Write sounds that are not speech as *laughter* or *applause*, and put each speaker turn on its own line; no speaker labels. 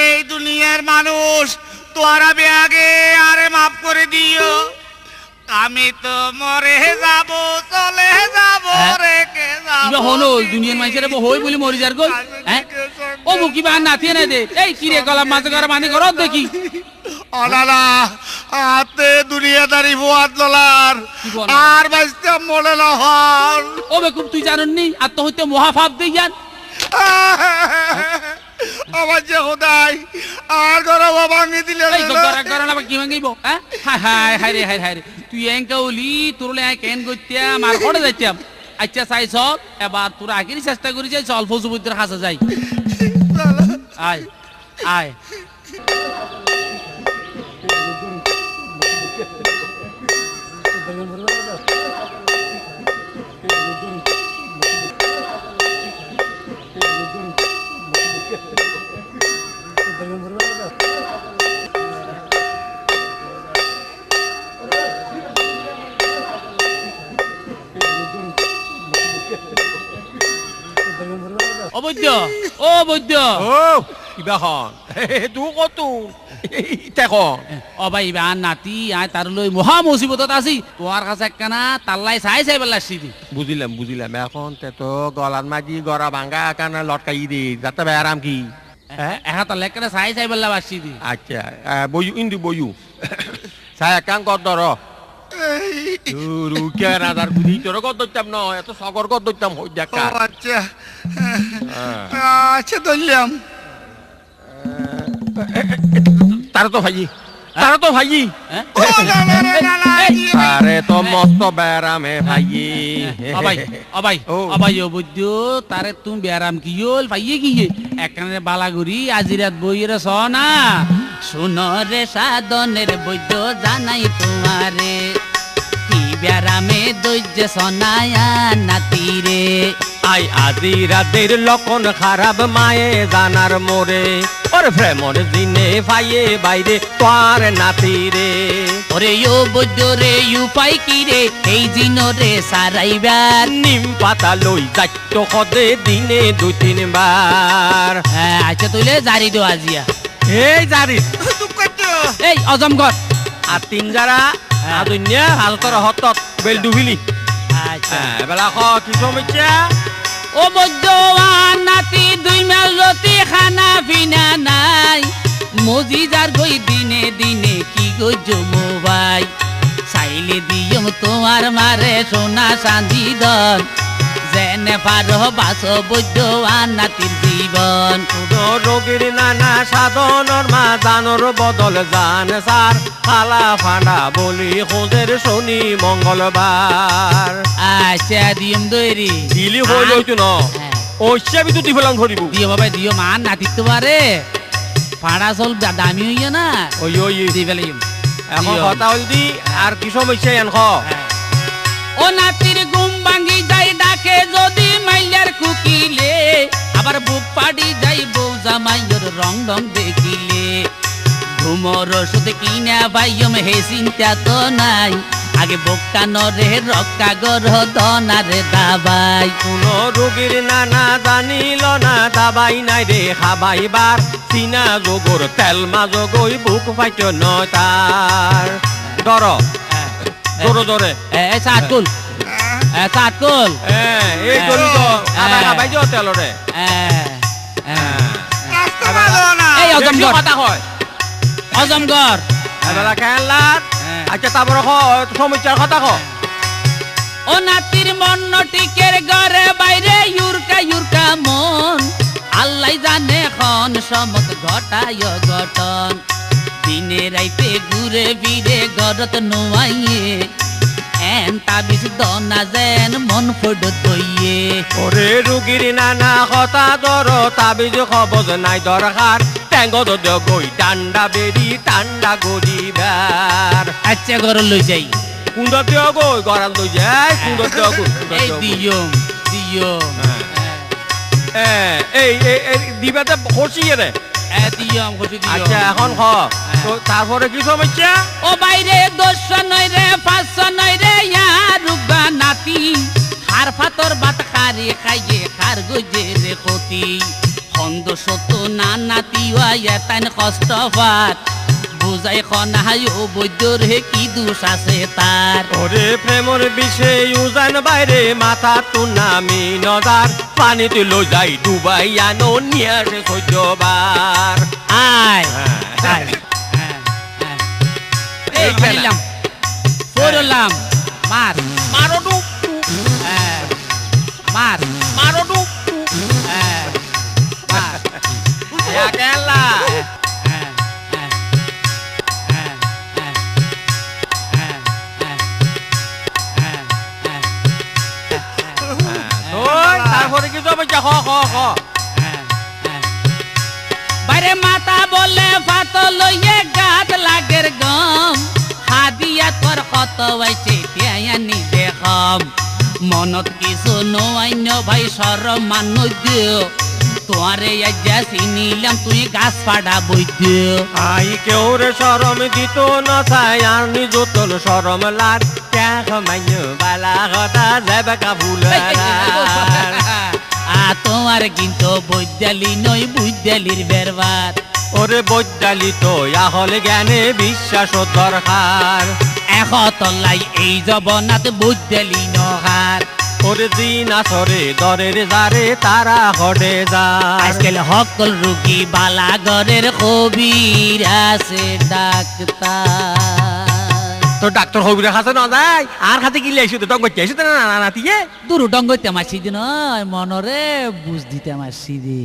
এই দুনিয়ার মানুষ তোরা আগে আরে মাফ করে দিও। আমি তো মরে যাব চলে যাব
হ্যাঁ?
রেখে যাব
কিবা হল? দুনিয়ার মানুষের হই বলি মরি যার গই হ্যাঁ? ও মু কিবা নাতিয়ে নাই দে। এই কি রে গলা মাছ গড়া মানে ঘর দেখি।
অনালা আতে দুনিয়াদারি বোয়াত ললার।
কি
আর মনে না হল
ও বেকুব তুই জানন নি আত্মহত্যা মহাপাপ দেই যান। *laughs*
আমার যে হোদাই আর গরম ভাঙি দিলে
না কি ভাঙিব হ্যাঁ? হাই হাই রে হাই হাই রে। তুই এঙ্কা ওলি তোর কেন গইত্যা মার পড়ে যাইতাম আচ্ছা চাই সব এবার তোর আগেরই চেষ্টা করি যাই অল্প সুবুদ্রের হাসা যাই। *laughs* আয় আয়। অবৈদ্য ও বৈদ্য
ও কিবা খন সেইটো কতো? ইটা খন
অবাই ইবান নাতি আয় তার লই মহা মুসিবতত আছি। তোমার কাছে একখানা তাল্লাই চাই চাই বেলা দি
বুজিলাম বুজিলাম। এখন তে তো গলার মাঝি গড়া ভাঙ্গা কানা লটকাই দি যাতে বেয়ারাম কি?
এহা তাল্লাই একখানা চাই চাই বেলা বাসি দি।
আচ্ছা আহ, বইয়ু ইন্দু বইয়ু চাই একাং কত দর রুকিয়া রাজার বুঝি তোর কত দইতাম ন এত সগর কত দইতাম হই দেখা
আচ্ছা। আচ্ছা ধরলাম।
তার তো ভাই তারা তো ভাই।
হ্যাঁ?
না না না না না ইয়ে
আরে তো মস্ত বেয়ারামে ভাই।
অবাই অবাই অবাই তারে তুমি বেয়ারাম কি হল? পাইয়ে কি একখানে বালাগুড়ি আজি রাত বইয়ের সনা। শুনরে সাধনের বৈদ্য জানাই তোমারে। কি বেয়ারামে দৈর্য সনায়া নাতিরে
আই আজি রাতের লক্ষণ খারাপ মায়ে জানার মোরে। ওর প্রেমর দিনে ভাইয়ে বাইরে তোর নাতি রে।
ওরে ও বৈদ্য রে উপায় কি রে? এই জিনরে সারাইবার
নিম পাতা লই যাইত সদে দিনে দুই তিনবার।
হ্যাঁ আচ্ছা তুলে জারি দো আজিয়া।
এই জারি।
এই অজমগর
আর তিন যারা আদুনিয়া হালতর হতত বেল ডুবিলি
আচ্ছা।
এবেলা ক কি সমস্যা?
ও বৈদ্যবান নাতি তোমার মারে সোনা চাঁদি দন যেনে পার বাস বৈদ্যবান নাতির জীবন
রোগীর নানা সাধনের মা জানর বদল জান সার ফালা ফান্ডা বলি খোঁজের শনি মঙ্গলবার
আচ্ছা দিয়ম দৈরি
দিলি হইল হইতো ন? ওইসা বি তুই ফেলাম ধরিব
দিও বাবা দিও মান নাতির তোমারে ফাড়া চল দামি হইয়া না।
ওই ওই
দি ফেলাইম
এখন। কথা হল দি আর কি সমস্যা এন খ
ও নাতির ঘুম ভাঙ্গি যাই ডাকে যদি মাইলার কুকিলে। আবার বুক পাড়ি যাই বউ জামাইয়ের রং রং দেখিলে। ঘুমর ওষুধ কিনা ভাইয়ম হে চিন্তা তো নাই। আগে বোকা নরে রক্কা গর দনারে দাবাই।
কোন রোগীর নানা জানিল না দাবাই নাই রে খাবাইবার চিনা যোগর তেল মাজগৈ বুক পাইত নয় তার। জোরে জোরে।
এ সাতকুল। এ সাতকুল।
এ এই তো। আধা
হ্যাঁ।
খাবাই যাও তেলরে
এ এ। এই অজমগর
কথা হয়।
অজমগর
এবেলা খেলাত
হ্যাঁ।
আচ্ছা তারপরে খ সমস্যার কথা কো।
ও নাতির মন টিকের ঘরে বাইরে ইউরকা ইউরকা মন। আল্লাহ জানে খন সমত ঘটায় ঘটন দিনে রাইতে ঘুরে ফিরে গরত নোয়াইয়ে এন তাবিজ দনা যেন মন ফড দইয়ে
ওরে রুগীর নানা কথা দর তাবিজ খবজ নাই দরকার। ট্যাঙ্গদ গই টান্ডা বেরি টান্ডা গরিবার
আচ্ছা ঘর লই যাই।
কুন্দ দিও গই গরান লই যায় কুন্দ দিও গই
এই দিয়ম দিয়ম।
হ্যাঁ। এই এই এই দিবাতে খসি রে
এ দিয়ম খুশি
আচ্ছা এখন খ তো তারপরে কি সমস্যা?
ও বাইরে তিওয়া কষ্ট পাত বুঝাই খনাই ও বৈদ্যর হে কি দোষ আছে তার
ওরে প্রেমর বিষে উজান বাইরে মাথা তু নামি নদার পানিতে লো যাই ডুবাই আনো নিয়ার সহ্যবার
আয়
হ্যাঁ।
আয় হ্যাঁ, হ্যাঁ। এই। মারিলাম পড়লাম
ওই তারপরে কি যাবে খ খ খ।
বাইরে মাতা বলে ফাত লইয়ে গাত লাগের গম। হাদিয়া তোর কত হয়েছে তিয়ানি দেখম মনত কিছু নয় ভাই সর মানুষ দিও। তোয়ারে আজ্ঞা চিনিলাম তুই গাছ পাড়া বই
আই কেউ রে সরম দিত না চাই আর নিজতল সরম লাগ ক্যাখ মান্য বালা কথা যাবে কাবুলার
আ তোমার কিন্তু বৈদ্যালি নই বুদ্যালির বেরবার
ওরে বৈদ্যালি তো হল জ্ঞানে বিশ্বাস দরকার
এখন এই জবনাত বুদ্যালি নহার
ওরে দিন আসরে দরের যারে তারা হডে যায়
আজকাল সকল রুগী বালাগরের কবির আছে ডাক্তার
তো ডাক্তার হবিরা খাতে না যায় আর খাতে গিলে লেছো তো টক বাচ্চা এসে না না না তিয়ে
দুরু মাসি দিন মনরে বুঝ দিতে মাসি রে